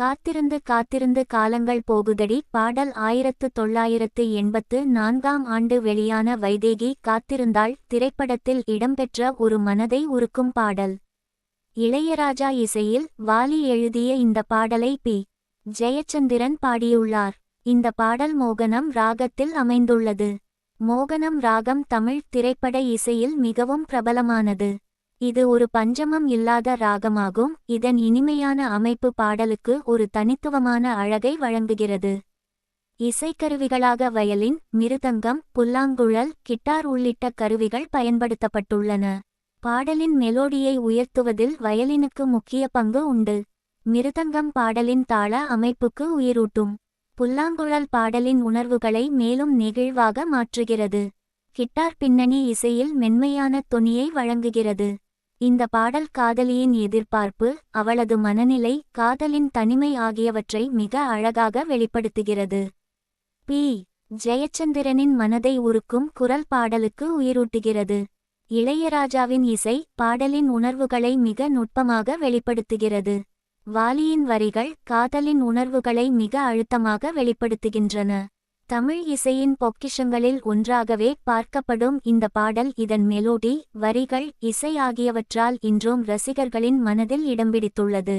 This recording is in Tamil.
காத்திருந்து காத்திருந்து காலங்கள் போகுதடி. பாடல் ஆயிரத்து தொள்ளாயிரத்து எண்பத்து நான்காம் ஆண்டு வெளியான வைதேகி காத்திருந்தாள். திரைப்படத்தில் இடம்பெற்ற ஒரு மனதை உருக்கும் பாடல். இளையராஜா இசையில் வாலி எழுதிய இந்த பாடலை பி. ஜெயச்சந்திரன் பாடியுள்ளார். இந்த பாடல் மோகனம் ராகத்தில் அமைந்துள்ளது. மோகனம் ராகம் தமிழ் திரைப்பட இசையில் மிகவும் பிரபலமானது. இது ஒரு பஞ்சமம் இல்லாத ராகமாகும். இதன் இனிமையான அமைப்பு பாடலுக்கு ஒரு தனித்துவமான அழகை வழங்குகிறது. இசைக்கருவிகளாக வயலின் மிருதங்கம் புல்லாங்குழல் கிட்டார் உள்ளிட்ட கருவிகள் பயன்படுத்தப்பட்டுள்ளன. பாடலின் மெலோடியை உயர்த்துவதில் வயலினுக்கு முக்கிய பங்கு உண்டு. மிருதங்கம் பாடலின் தாள அமைப்புக்கு உயிரூட்டும். புல்லாங்குழல் பாடலின் உணர்வுகளை மேலும் நெகிழ்வாக மாற்றுகிறது. கிட்டார் பின்னணி இசையில் மென்மையான தொனியை வழங்குகிறது. இந்த பாடல் காதலியின் எதிர்பார்ப்பு அவளது மனநிலை காதலின் தனிமை ஆகியவற்றை மிக அழகாக வெளிப்படுத்துகிறது. பி. ஜெயச்சந்திரனின் மனதை உருக்கும் குரல் பாடலுக்கு உயிரூட்டுகிறது. இளையராஜாவின் இசை பாடலின் உணர்வுகளை மிக நுட்பமாக வெளிப்படுத்துகிறது. வாலியின் வரிகள் காதலின் உணர்வுகளை மிக அழுத்தமாக வெளிப்படுத்துகின்றன. தமிழ் இசையின் பொக்கிஷங்களில் ஒன்றாகவே பார்க்கப்படும் இந்த பாடல் இதன் மெலோடி வரிகள் இசை ஆகியவற்றால் இன்றும் ரசிகர்களின் மனதில் இடம்பிடித்துள்ளது